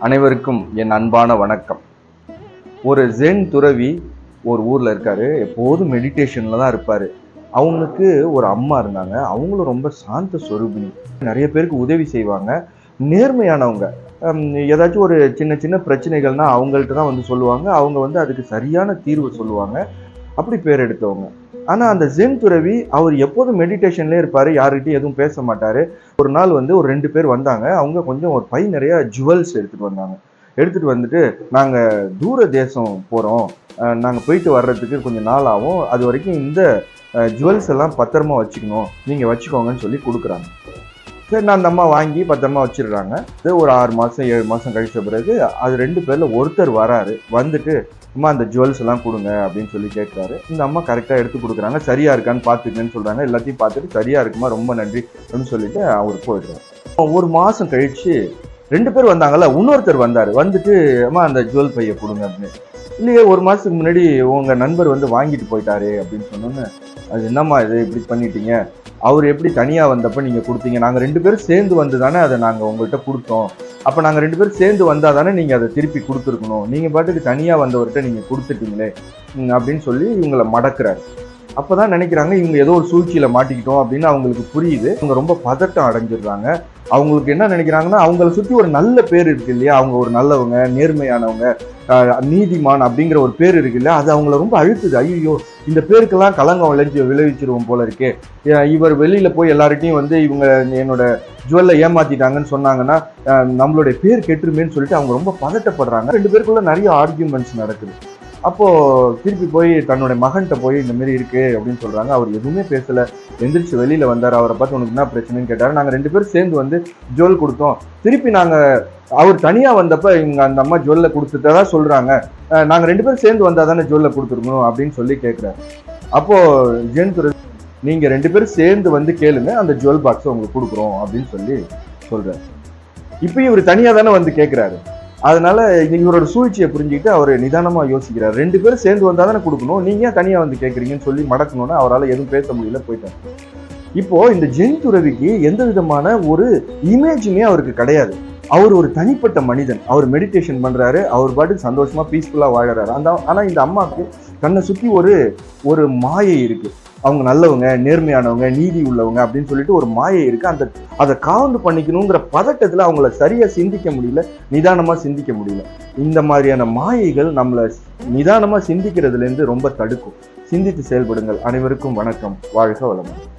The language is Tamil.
அனைவருக்கும் என் அன்பான வணக்கம். ஒரு ஜென் துறவி ஒரு ஊரில் இருக்காரு. எப்போதும் மெடிடேஷனில் தான் இருப்பார். அவங்களுக்கு ஒரு அம்மா இருந்தாங்க. அவங்களும் ரொம்ப சாந்த சொரூபினி நிறைய பேருக்கு உதவி செய்வாங்க. நேர்மையானவங்க. ஏதாச்சும் ஒரு சின்ன சின்ன பிரச்சனைகள்னா அவங்கள்ட்ட தான் வந்து சொல்லுவாங்க. அவங்க வந்து அதுக்கு சரியான தீர்வு சொல்லுவாங்க. அப்படி பேர் எடுத்தவங்க. ஆனால் அந்த ஜென் துறவி அவர் எப்போதும் மெடிடேஷன்லேயே இருப்பார் யாருக்கிட்டையும் எதுவும் பேச மாட்டார். ஒரு நாள் வந்து ஒரு ரெண்டு பேர் வந்தாங்க. அவங்க கொஞ்சம் ஒரு பை நிறைய ஜுவல்ஸ் எடுத்துகிட்டு வந்தாங்க. எடுத்துகிட்டு வந்துட்டு நாங்கள் தூர தேசம் போகிறோம் நாங்கள் போயிட்டு வர்றதுக்கு கொஞ்சம் நாள் ஆகும். அது வரைக்கும் இந்த ஜுவல்ஸ் எல்லாம் பத்திரமா வச்சுக்கணும். நீங்கள் வச்சுக்கோங்கன்னு சொல்லி கொடுக்குறாங்க. சரி நான் அந்த அம்மா வாங்கி பத்திரமா வச்சிடுறாங்க. இது ஒரு ஆறு மாதம் ஏழு மாதம் கழிச்ச பிறகு அது ரெண்டு பேரில் ஒருத்தர் வராரு. வந்துட்டு அம்மா அந்த ஜுவல்ஸ் எல்லாம் கொடுங்க அப்படின்னு சொல்லி கேட்குறாரு இந்த அம்மா கரெக்டாக எடுத்து கொடுக்குறாங்க. சரியாக இருக்கான்னு பார்த்துக்கன்னு சொல்கிறாங்க எல்லாத்தையும் பார்த்துட்டு சரியாக இருக்குமா ரொம்ப நன்றி அப்படின்னு சொல்லிட்டு அவர் போயிடுறாரு. ஒரு மாதம் கழிச்சு ரெண்டு பேர் வந்தாங்கல்ல இன்னொருத்தர் வந்தார். வந்துட்டு அம்மா அந்த ஜுவல் பையை கொடுங்க அப்படின்னு. இல்லையே ஒரு மாதத்துக்கு முன்னாடி உங்கள் நண்பர் வந்து வாங்கிட்டு போயிட்டாரு அப்படின்னு சொன்னோன்னு அது என்னம்மா இது இப்படி பண்ணிட்டீங்க? அவர் எப்படி தனியாக வந்தப்போ நீங்கள் கொடுத்தீங்க? நாங்கள் ரெண்டு பேரும் சேர்ந்து வந்து தானே அதை நாங்கள் உங்கள்கிட்ட கொடுத்தோம். அப்போ நாங்கள் ரெண்டு பேரும் சேர்ந்து வந்தால் தானே நீங்கள் அதை திருப்பி கொடுத்துருக்கணும். நீங்கள் பாட்டுக்கு தனியாக வந்தவர்கிட்ட நீங்கள் கொடுத்துட்டீங்களே அப்படின்னு சொல்லி இவங்களை மடக்கிறாரு. அப்போ தான் நினைக்கிறாங்க இவங்க ஏதோ ஒரு சூழ்ச்சியில மாட்டிக்கிட்டோம் அப்படின்னு அவங்களுக்கு புரியுது. இவங்க ரொம்ப பதட்டம் அடைஞ்சிடுறாங்க. அவங்களுக்கு என்ன நினைக்கிறாங்கன்னா அவங்கள சுற்றி ஒரு நல்ல பேர் இருக்கு இல்லையா? அவங்க ஒரு நல்லவங்க நேர்மையானவங்க நீதிமான் அப்படிங்கிற ஒரு பேர் இருக்கு இல்லையா? அது அவங்கள ரொம்ப அழுத்துது. ஐயோ இந்த பேருக்கெல்லாம் களங்கம் விளைஞ்சி விளைவிச்சிருவோம் போல இருக்கே. இவர் வெளியில் போய் எல்லார்கிட்டையும் வந்து இவங்க என்னோட ஜுவல்ல ஏமாத்திட்டாங்கன்னு சொன்னாங்கன்னா நம்மளுடைய பேர் கெட்டுருமேன்னு சொல்லிட்டு அவங்க ரொம்ப பதட்டப்படுறாங்க. ரெண்டு பேருக்குள்ள நிறைய ஆர்கியூமெண்ட்ஸ் நடக்குது. அப்போது திருப்பி போய் தன்னுடைய மகன்கிட்ட போய் இந்த மாதிரி இருக்குது அப்படின்னு சொல்கிறாங்க அவர் எதுவுமே பேசலை. எந்திரிச்சு வெளியில் வந்தார். அவரை பார்த்து உனக்கு என்ன பிரச்சனைன்னு கேட்டார். நாங்கள் ரெண்டு பேரும் சேர்ந்து வந்து ஜுவல் கொடுத்தோம். திருப்பி நாங்கள் அவர் தனியாக வந்தப்போ இவங்க அந்த அம்மா ஜுவல்ல கொடுத்துட்டதா சொல்கிறாங்க நாங்கள் ரெண்டு பேரும் சேர்ந்து வந்தால் தானே ஜுவல்ல கொடுத்துருக்கணும் அப்படின்னு சொல்லி கேட்குறாரு அப்போது ஜென் துரை நீங்கள் ரெண்டு பேரும் சேர்ந்து வந்து கேளுங்க. அந்த ஜுவல் பாக்ஸை உங்களுக்கு கொடுக்குறோம். அப்படின்னு சொல்லி சொல்கிறார் இப்போ இவர் தனியாக தானே வந்து கேட்குறாரு அதனால இவரோட சூழ்ச்சியை புரிஞ்சுக்கிட்டு அவர் நிதானமா யோசிக்கிறார். ரெண்டு பேரும் சேர்ந்து வந்தால் தானே கொடுக்கணும். நீங்க ஏன் தனியா வந்து கேட்குறீங்கன்னு சொல்லி மடக்கணும்னா அவரால் எதுவும் பேச முடியல போயிட்டார். இப்போ இந்த ஜென் துறவிக்கு எந்த விதமான ஒரு இமேஜுமே அவருக்கு கிடையாது. அவர் ஒரு தனிப்பட்ட மனிதன். அவர் மெடிடேஷன் பண்ணுறாரு அவர் பாட்டுக்கு சந்தோஷமாக பீஸ்ஃபுல்லாக வாழறாரு. அந்த ஆனால் இந்த அம்மாவுக்கு தன்னை சுற்றி ஒரு ஒரு மாயை இருக்குது அவங்க நல்லவங்க நேர்மையானவங்க நீதி உள்ளவங்க அப்படின்னு சொல்லிட்டு ஒரு மாயை இருக்குது அந்த அதை காவந்து பண்ணிக்கணுங்கிற பதட்டத்தில் அவங்கள சரியாக சிந்திக்க முடியல நிதானமாக சிந்திக்க முடியல. இந்த மாதிரியான மாயைகள் நம்மளை நிதானமாக சிந்திக்கிறதுலேருந்து ரொம்ப தடுக்கும். சிந்தித்து செயல்படுங்கள். அனைவருக்கும் வணக்கம். வாழ்க வளமுடன்.